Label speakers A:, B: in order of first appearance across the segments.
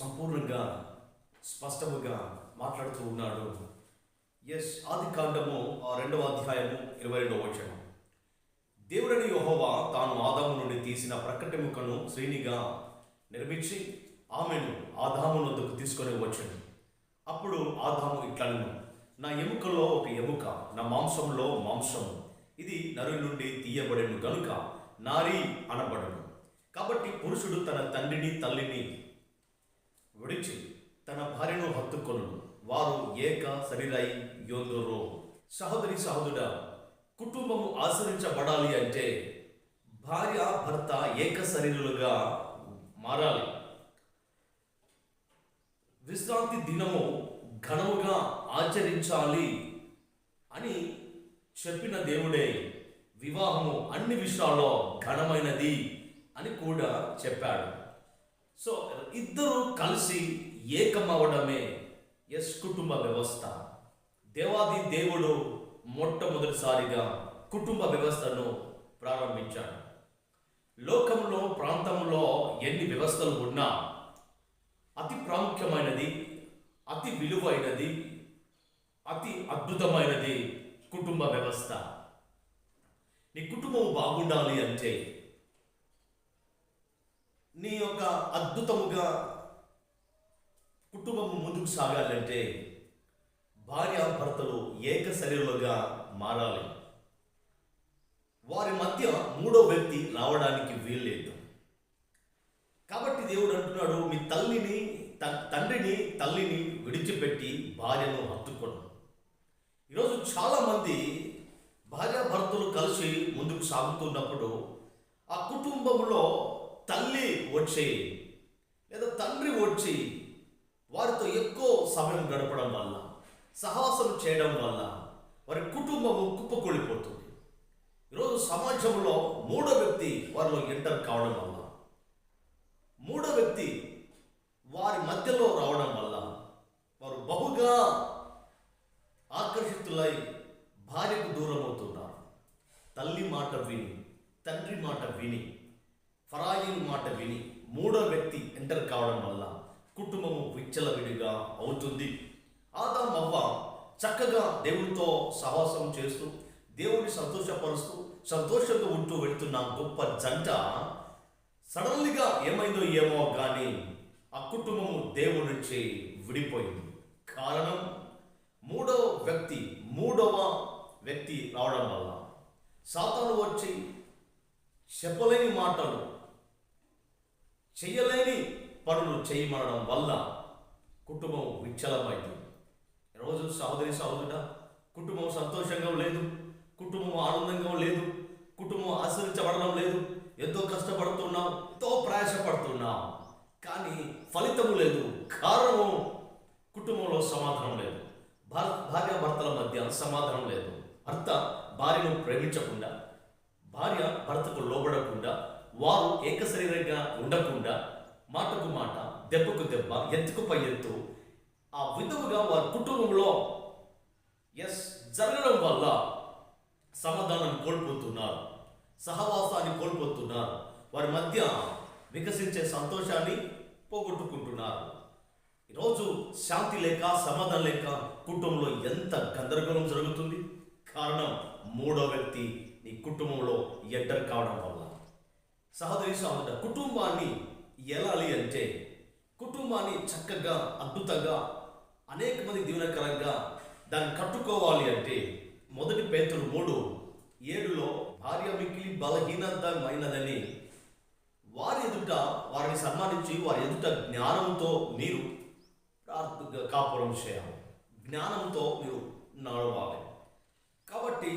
A: సంపూర్ణంగా స్పష్టముగా మాట్లాడుతూ ఉన్నాడు ఎస్ ఆది కాండము రెండవ అధ్యాయము ఇరవై రెండవ వచనం దేవుడని యోహోవా తాను ఆదాము నుండి తీసిన ప్రకటి ముఖను శ్రేణిగా నిర్మించి ఆమెను ఆదామునొద్దకు తీసుకొని వచ్చాడు అప్పుడు ఆదాము ఇట్లను నా ఎముకలో ఒక ఎముక నా మాంసంలో మాంసము ఇది నరు నుండి తీయబడేను గనుక నారీ అనబడను కాబట్టి పురుషుడు తన తండ్రిని తల్లిని విడిచి తన భార్యను హత్తుకొను వారు ఏక సరిరాయి యోధురు సహోదరి సహోదరుడ కుటుంబము ఆశ్రయించబడాలి అంటే భార్య భర్త ఏక శరీరులుగా మారాలి విశ్రాంతి దినము ఘనముగా ఆచరించాలి అని చెప్పిన దేవుడే వివాహము అన్ని విషయాల్లో ఘనమైనది అని కూడా చెప్పాడు సో ఇద్దరు కలిసి ఏకమవడమే ఎస్ కుటుంబ వ్యవస్థ దేవాది దేవుడు మొట్టమొదటిసారిగా కుటుంబ వ్యవస్థను ప్రారంభించాడు లోకంలో ప్రాంతంలో ఎన్ని వ్యవస్థలు ఉన్నా అతి ప్రాముఖ్యమైనది అతి విలువైనది అతి అద్భుతమైనది కుటుంబ వ్యవస్థ నీ కుటుంబం బాగుండాలి అంటే నీ యొక్క అద్భుతముగా కుటుంబం ముందుకు సాగాలంటే భార్య భర్తలు ఏక శరీరులుగా మారాలి వారి మధ్య మూడో వ్యక్తి రావడానికి వీల్లేదు కాబట్టి దేవుడు అంటున్నాడు మీ తల్లిని తండ్రిని తల్లిని విడిచిపెట్టి భార్యను హత్తుకోండి ఈరోజు చాలామంది భార్యాభర్తలు కలిసి ముందుకు సాగుతున్నప్పుడు ఆ కుటుంబంలో తల్లి వచ్చి లేదా తండ్రి వచ్చి వారితో ఎక్కువ సమయం గడపడం వల్ల సహవాసం చేయడం వల్ల వారి కుటుంబము కుప్పకూలిపోతుంది ఈరోజు సమాజంలో మూడో వ్యక్తి వారిలో ఎంటర్ కావడం వల్ల మూడో వ్యక్తి వారి మధ్యలో రావడం వల్ల వారు బహుగా ఆకర్షితులై భార్యకు దూరం అవుతున్నారు తల్లి మాట విని తండ్రి మాట విని ఫరాయిల్ మాట విని మూడో వ్యక్తి ఎంటర్ కావడం వల్ల కుటుంబము విడిగా అవుతుంది ఆదా మవ్వ చక్కగా దేవుడితో సహవాసం చేస్తూ దేవుడిని సంతోషపరుస్తూ సంతోషంగా ఉంటూ వెళ్తున్న గొప్ప జంట సడన్లీగా ఏమైందో ఏమో కానీ ఆ కుటుంబము దేవుడి నుంచి విడిపోయింది కారణం మూడవ వ్యక్తి మూడవ వ్యక్తి రావడం వల్ల సాతాను వచ్చి చెప్పలేని మాటలు చేయలేని పనులు చేయమనడం వల్ల కుటుంబం విచ్చలమైంది రోజు సహోదరి సహోదరుడ కుటుంబం సంతోషంగా లేదు కుటుంబం ఆనందంగా లేదు కుటుంబం ఆశ్రయించబడడం లేదు ఎంతో కష్టపడుతున్నాం ఎంతో ప్రయాసపడుతున్నాం కానీ ఫలితము లేదు కారణం కుటుంబంలో సమాధానం లేదు భార్య భర్తల మధ్య సమాధానం లేదు భర్త భార్యను ప్రేమించకుండా భార్య భర్తకు లోబడకుండా వారు ఏకశరీరంగా ఉండకుండా మాటకు మాట దెబ్బకు దెబ్బ ఎత్తుకు పై ఎత్తు ఆ విధముగా వారి కుటుంబంలో ఎస్ జరగడం వల్ల సమాధానం కోల్పోతున్నారు సహవాసాన్ని కోల్పోతున్నారు వారి మధ్య వికసించే సంతోషాన్ని పోగొట్టుకుంటున్నారు ఈరోజు శాంతి లేక సమాధానం లేక కుటుంబంలో ఎంత గందరగోళం జరుగుతుంది కారణం మూడో వ్యక్తి నీ కుటుంబంలో ఎంటర్ కావడం వల్ల సహోదరి సహోదరు కుటుంబాన్ని ఎలాలి అంటే కుటుంబాన్ని చక్కగా అద్భుతంగా అనేక మంది దీవనకరంగా దాన్ని కట్టుకోవాలి అంటే మొదటి పేతులు మూడు ఏడులో భార్య మిక్కిలి బలహీనతమైనదని వారి ఎదుట వారిని సన్మానించి వారి ఎదుట జ్ఞానంతో మీరు కాపురం చేయాలి జ్ఞానంతో మీరు నడవాలి కాబట్టి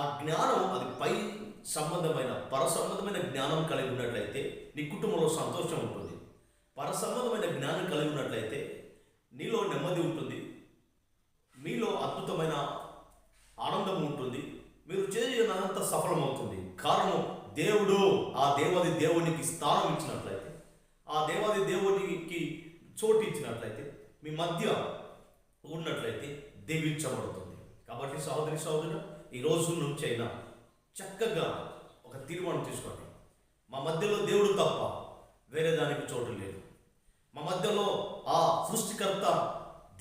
A: ఆ జ్ఞానం అది పై సంబంధమైన పర సంబంధమైన జ్ఞానం కలిగి ఉన్నట్లయితే నీ కుటుంబంలో సంతోషం ఉంటుంది పర సంబంధమైన జ్ఞానం కలిగి ఉన్నట్లయితే నీలో నెమ్మది ఉంటుంది మీలో అద్భుతమైన ఆనందం ఉంటుంది మీరు చేయనంత సఫలమవుతుంది కారణం దేవుడు ఆ దేవాది దేవునికి స్థానం ఇచ్చినట్లయితే ఆ దేవాది దేవునికి చోటు ఇచ్చినట్లయితే మీ మధ్య ఉన్నట్లయితే దీవించబడుతుంది కాబట్టి సహోదరి సహోదరు ఈ రోజు నుంచైనా చక్కగా ఒక తీర్మానం తీసుకోండి మా మధ్యలో దేవుడు తప్ప వేరే దానికి చోటు లేదు మా మధ్యలో ఆ సృష్టికర్త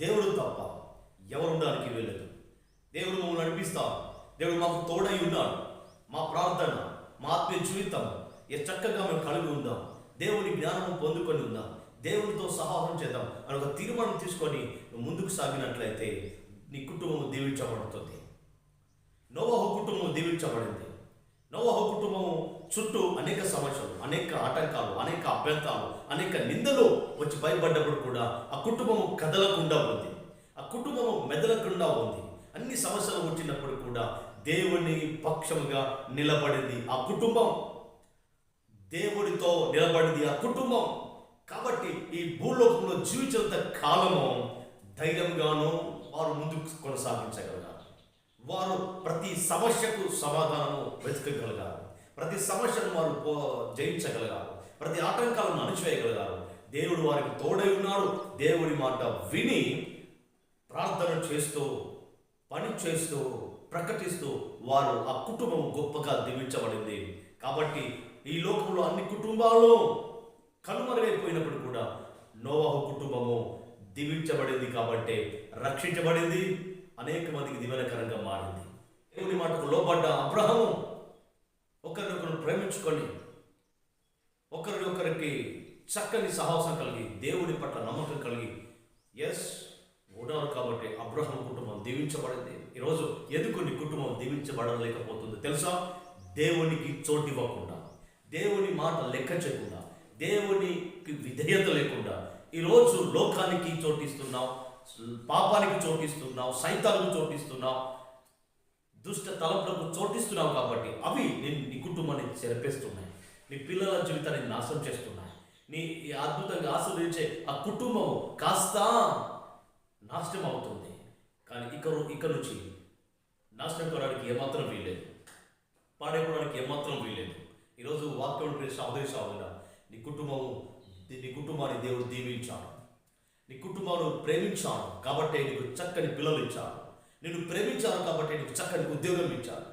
A: దేవుడు తప్ప ఎవరు ఉండడానికి వీలదు దేవుడు మమ్మల్ని నడిపిస్తాం దేవుడు మాకు తోడై ఉన్నాడు మా ప్రార్థన మా ఆత్మీయ జీవితం ఏ చక్కగా మేము కలిగి ఉందాం దేవుని జ్ఞానము పొందుకొని ఉందాం దేవుడితో సహాయం చేద్దాం అని ఒక తీర్మానం తీసుకొని ముందుకు సాగినట్లయితే నీ కుటుంబం దీవించబడుతుంది నోవహు కుటుంబం దీవించబడింది నోవహు కుటుంబం చుట్టూ అనేక సమస్యలు అనేక ఆటంకాలు అనేక అభ్యంతాలు అనేక నిందలు వచ్చి భయపడ్డప్పుడు కూడా ఆ కుటుంబం కదలకుండా ఉంది ఆ కుటుంబం మెదలకుండా ఉంది అన్ని సమస్యలు వచ్చినప్పుడు కూడా దేవుని పక్షంగా నిలబడింది ఆ కుటుంబం దేవుడితో నిలబడింది ఆ కుటుంబం కాబట్టి ఈ భూలోకంలో జీవించినంత కాలము ధైర్యంగానూ వారు ముందుకు కొనసాగించగలగాలి వారు ప్రతి సమస్యకు సమాధానం వెతకగలగాలి ప్రతి సమస్యను వారు జయించగలగాలి ప్రతి ఆటంకాలను అణచివేయగలగాలి దేవుడు వారికి తోడై ఉన్నారు దేవుడి మాట విని ప్రార్థన చేస్తూ పని చేస్తూ ప్రకటిస్తూ వారు ఆ కుటుంబం గొప్పగా దీవించబడింది కాబట్టి ఈ లోకంలో అన్ని కుటుంబాలు కనుమరుగైపోయినప్పుడు కూడా నోవాహు కుటుంబము దీవించబడింది కాబట్టి రక్షించబడింది అనేక మందికి దీవెనకరంగా మారింది దేవుని మాటకు లోపడ్డ అబ్రహము ఒకరినొకరు ప్రేమించుకొని ఒకరినొకరికి చక్కని సాహసం కలిగి దేవుని పట్ల నమ్మకం కలిగి ఎస్ ఉన్నారు కాబట్టి అబ్రహం కుటుంబం దీవించబడింది ఈరోజు ఎందుకు నీ కుటుంబం దీవించబడలేకపోతుంది తెలుసా దేవునికి చోటివ్వకుండా దేవుని మాట లెక్క చేయకుండా దేవునికి విధేయత లేకుండా ఈరోజు లోకానికి చోటిస్తున్నావు పాపానికి చోటిస్తున్నావు సైతాలకు చోటిస్తున్నావు దుష్ట తలపులకు చోటిస్తున్నావు కాబట్టి అవి నేను నీ కుటుంబాన్ని చెరపేస్తున్నాయి నీ పిల్లల జీవితాన్ని నాశనం చేస్తున్నాయి నీ అద్భుతంగా ఆశ్రయించే ఆ కుటుంబం కాస్త నాశనం అవుతుంది కానీ ఇక ఇక నుంచి నాశనం కావడానికి ఏమాత్రం వీల్లేదు పాడైపోవడానికి ఏమాత్రం వీల్లేదు ఈరోజు వాక్యం సహోదరి సహోదర నీ కుటుంబము నీ కుటుంబాన్ని దేవుడు దీవించాడు నీ కుటుంబంలో ప్రేమించాను కాబట్టి నీకు చక్కని పిల్లలు ఇచ్చాను నేను ప్రేమించాను కాబట్టి నీకు చక్కని ఉద్యోగం ఇచ్చాను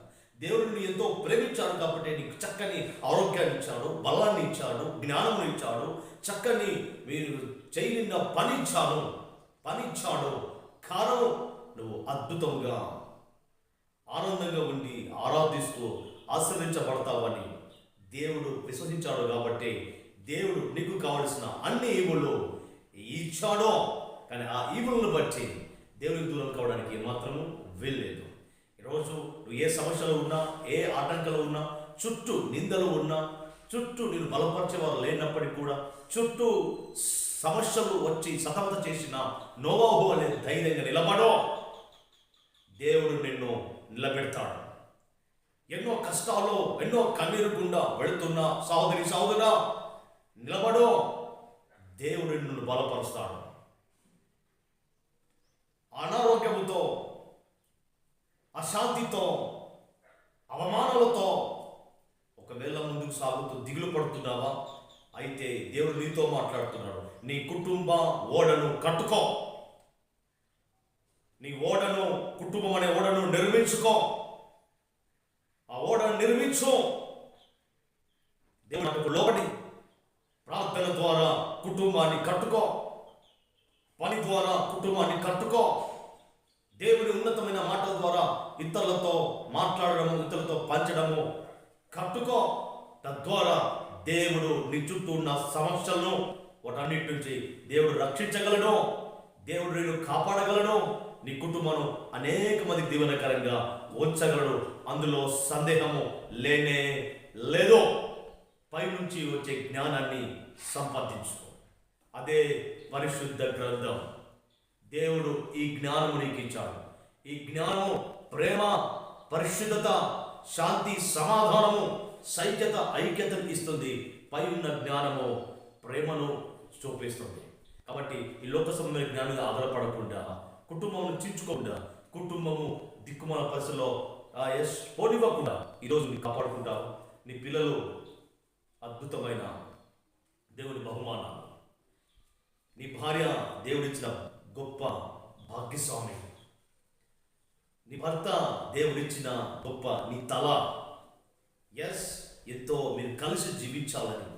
A: దేవుడిని ఎంతో ప్రేమించాను కాబట్టి నీకు చక్కని ఆరోగ్యాన్ని ఇచ్చాడు బలాన్ని ఇచ్చాడు జ్ఞానం ఇచ్చాడు చక్కని మీరు చేయనిన్న పని ఇచ్చాడు పని ఇచ్చాడు కారణం నువ్వు అద్భుతంగా ఆనందంగా ఉండి ఆరాధిస్తూ ఆశ్రయించబడతావని దేవుడు విశ్వసించాడు కాబట్టి దేవుడు నీకు కావలసిన అన్ని ఈవులు ఇచ్చాడో కానీ ఆ ఈవులను బట్టి దేవునికి దూరం కావడానికి ఏమాత్రము వీల్లేదు ఈరోజు నువ్వు ఏ సమస్యలో ఉన్నా ఏ ఆటంకాలు ఉన్నా చుట్టూ నిందలు ఉన్నా చుట్టూ నేను బలపరిచేవారు లేనప్పటికీ కూడా చుట్టూ సమస్యలు వచ్చి సతమత చేసిన నోవాహు అనేది ధైర్యంగా నిలబడో దేవుడు నిన్ను నిలబెడతాడు ఎన్నో కష్టాలు ఎన్నో కన్నీరు గుండా వెళుతున్నా సహోదరి సహోదరా నిలబడో దేవుడు నిన్ను బలపరుస్తాడు అనారోగ్యముతో అశాంతితో అవమానాలతో ఒకవేళ ముందుకు సాగుతూ దిగులు పడుతున్నావా అయితే దేవుడు నీతో మాట్లాడుతున్నాడు నీ కుటుంబ ఓడను కట్టుకో నీ ఓడను కుటుంబం అనే ఓడను నిర్మించుకో ఆ ఓడను నిర్మించు దేవుడు లోపటి ప్రార్థన ద్వారా కుటుంబాన్ని కట్టుకో పని ద్వారా కుటుంబాన్ని కట్టుకో దేవుని ఉన్నతమైన మాటల ద్వారా ఇతరులతో మాట్లాడడము ఇతరులతో పంచడము కట్టుకో తద్వారా దేవుడు నీ చుట్టూ ఉన్న సమస్యలను వాటన్నిటి నుంచి దేవుడు రక్షించగలడు దేవుడు నేను కాపాడగలడు నీ కుటుంబం అనేక మంది దీవనకరంగా ఉంచగలడు అందులో సందేహము లేనే లేదు పైనుంచి వచ్చే జ్ఞానాన్ని సంపాదించుకో అదే పరిశుద్ధ గ్రంథం దేవుడు ఈ జ్ఞానము నీకు ఇచ్చాడు ఈ జ్ఞానము ప్రేమ పరిశుద్ధత శాంతి సమాధానము సైక్యత ఐక్యతను ఇస్తుంది పై ఉన్న జ్ఞానము ప్రేమను చూపిస్తుంది కాబట్టి ఈ లోక సంబంధమైన జ్ఞానంగా ఆధారపడకుండా కుటుంబం చించుకోకుండా కుటుంబము దిక్కుమాల పరిస్థితుల్లో ఎస్ పోనివ్వకుండా ఈరోజు నీ కాపాడుకుంటావు నీ పిల్లలు అద్భుతమైన దేవుని బహుమాన నీ భార్య దేవుడిచ్చిన గొప్ప భాగ్యస్వామి నీ భర్త దేవుడిచ్చిన గొప్ప నీ తల ఎస్ ఎంతో మీరు కలిసి జీవించాలని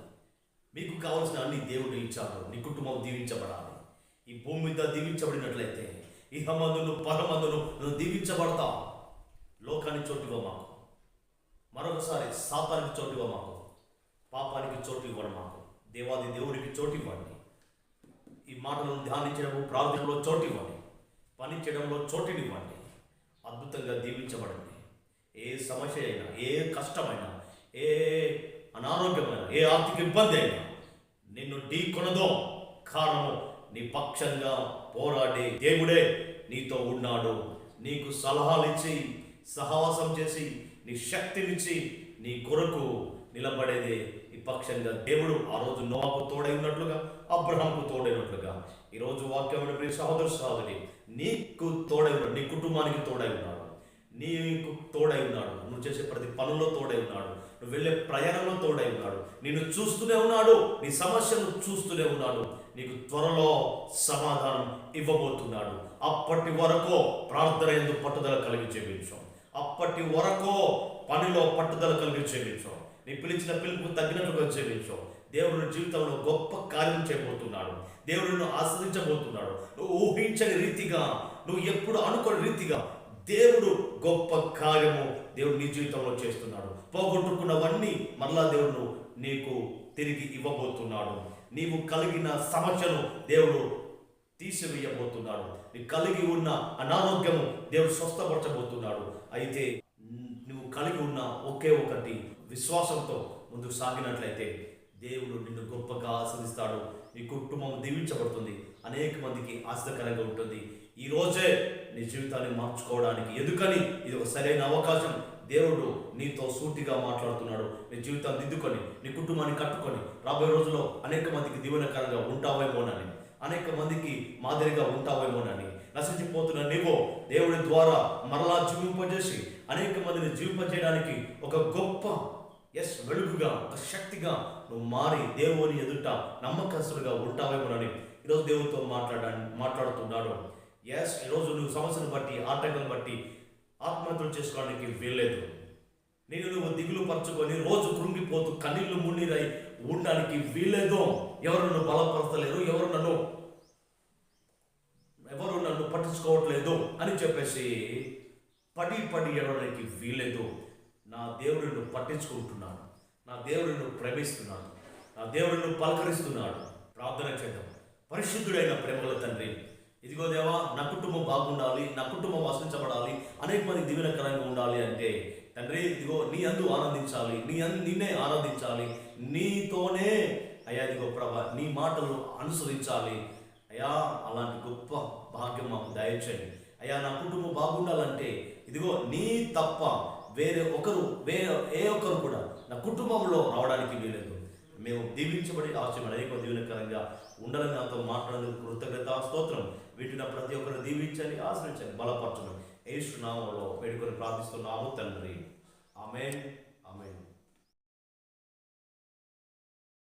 A: మీకు కావలసిన అన్ని దేవుడు ఇచ్చాడు నీ కుటుంబం దీవించబడాలి ఈ భూమి మీద దీవించబడినట్లయితే ఇహమందును పరమందును నువ్వు దీవించబడతావు లోకాన్ని చోటుగా మాకు మరొకసారి సాపానికి చోటుగా మాకు పాపానికి చోటు ఇవ్వడం మాకు దేవాది దేవునికి చోటు ఇవ్వండి ఈ మాటలను ధ్యానించడము ప్రార్థనలో చోటు ఇవ్వండి పనిచేయడంలో చేయడంలో చోటునివ్వండి అద్భుతంగా దీవించబడండి ఏ సమస్య అయినా ఏ కష్టమైనా ఏ అనారోగ్యమైన ఏ ఆర్థిక ఇబ్బంది అయినా నిన్ను ఢీకొనదో కారణము నీ పక్షంగా పోరాడే దేవుడే నీతో ఉన్నాడు నీకు సలహాలు ఇచ్చి సహవాసం చేసి నీ శక్తినిచ్చి నీ కొరకు నిలబడేదే విపక్షంగా దేవుడు ఆ రోజు నోవాకు తోడై ఉన్నట్లుగా అబ్రహాంకు తోడైనట్లుగా ఈరోజు వాక్యం ప్రియ సహోదరు సహోదరి నీకు తోడై ఉన్నాడు నీ కుటుంబానికి తోడై ఉన్నాడు నీకు తోడై ఉన్నాడు నువ్వు చేసే ప్రతి పనుల్లో తోడై ఉన్నాడు నువ్వు వెళ్ళే ప్రయాణంలో తోడై ఉన్నాడు నిన్ను చూస్తూనే ఉన్నాడు నీ సమస్యను చూస్తూనే ఉన్నాడు నీకు త్వరలో సమాధానం ఇవ్వబోతున్నాడు అప్పటి వరకు ప్రార్థన ఎందుకు పట్టుదల కలిగి చేయించాం అప్పటి వరకు పనిలో పట్టుదల కలిగి చేయించాం నీ పిలిచిన పిలుపు తగ్గినట్లుగా జీవించు దేవుడు జీవితంలో గొప్ప కార్యం చేయబోతున్నాడు దేవుడు ఆస్వాదించబోతున్నాడు నువ్వు ఊహించని రీతిగా నువ్వు ఎప్పుడు అనుకోని రీతిగా దేవుడు గొప్ప కార్యము దేవుడు నీ జీవితంలో చేస్తున్నాడు పోగొట్టుకున్నవన్నీ మరలా దేవుడు నీకు తిరిగి ఇవ్వబోతున్నాడు నీవు కలిగిన సమస్యను దేవుడు తీసివేయబోతున్నాడు కలిగి ఉన్న అనారోగ్యము దేవుడు స్వస్థపరచబోతున్నాడు అయితే నువ్వు కలిగి ఉన్న ఒకే ఒకటి విశ్వాసంతో ముందుకు సాగినట్లయితే దేవుడు నిన్ను గొప్పగా ఆశ్రదిస్తాడు నీ కుటుంబం దీవించబడుతుంది అనేక మందికి ఆశకరంగా ఉంటుంది ఈ రోజే నీ జీవితాన్ని మార్చుకోవడానికి ఎందుకని ఇది ఒక సరైన అవకాశం దేవుడు నీతో సూటిగా మాట్లాడుతున్నాడు నీ జీవితాన్ని దిద్దుకొని నీ కుటుంబాన్ని కట్టుకొని రాబోయే రోజుల్లో అనేక మందికి దీవెనకరంగా ఉంటావేమోనని అనేక మందికి మాదిరిగా ఉంటావేమోనని నశించిపోతున్న నీవో దేవుడి ద్వారా మరలా జీవింపజేసి అనేక మందిని జీవింపజేయడానికి ఒక గొప్ప ఎస్ వెలుగుగా ఒక శక్తిగా నువ్వు మారి దేవుని ఎదుట నమ్మకస్తుడిగా ఉంటావేమోనని ఈరోజు దేవునితో మాట్లాడా మాట్లాడుతున్నాడు ఎస్ ఈరోజు నువ్వు సమస్యను బట్టి ఆటంకం బట్టి ఆత్మహత్యలు చేసుకోవడానికి వీల్లేదు నేను నువ్వు దిగులు పరచుకొని రోజు కృంగిపోతూ కన్నీళ్లు మున్నీరై ఉండడానికి వీల్లేదో ఎవరు నన్ను బలపరచలేదు ఎవరు నన్ను ఎవరు నన్ను పట్టించుకోవట్లేదు అని చెప్పేసి పడి పడి ఎడవడానికి వీల్లేదు నా దేవుడిని పట్టించుకుంటున్నాను నా దేవుడిని ప్రేమిస్తున్నాను ప్రేమిస్తున్నాడు నా దేవుడిని పలకరిస్తున్నాడు ప్రార్థన చేద్దాం పరిశుద్ధుడైన ప్రేమల తండ్రి ఇదిగో దేవా నా కుటుంబం బాగుండాలి నా కుటుంబం వసించబడాలి అనేక మంది దివ్యకరంగా ఉండాలి అంటే తండ్రి ఇదిగో నీ అందు ఆనందించాలి నీ అందు నిన్నే ఆనందించాలి నీతోనే అయ్యా ఇదిగో ప్రభ నీ మాటలు అనుసరించాలి అయ్యా అలాంటి గొప్ప భాగ్యం మాకు దయచేయండి అయ్యా నా కుటుంబం బాగుండాలంటే ఇదిగో నీ తప్ప వేరే ఒకరు వేరే ఏ ఒక్కరు కూడా నా కుటుంబంలో రావడానికి వీలేదు మేము దీవించబడి ఆశ్చర్యం అనేక దీవెనకరంగా ఉండాలని నాతో మాట్లాడేందుకు కృతజ్ఞత స్తోత్రం వీటిని ప్రతి ఒక్కరు దీవించండి ఆశ్రయించండి ఏ ఏసునామంలో వేడుకొని ప్రార్థిస్తున్నాము తండ్రి ఆమె ఆమెన్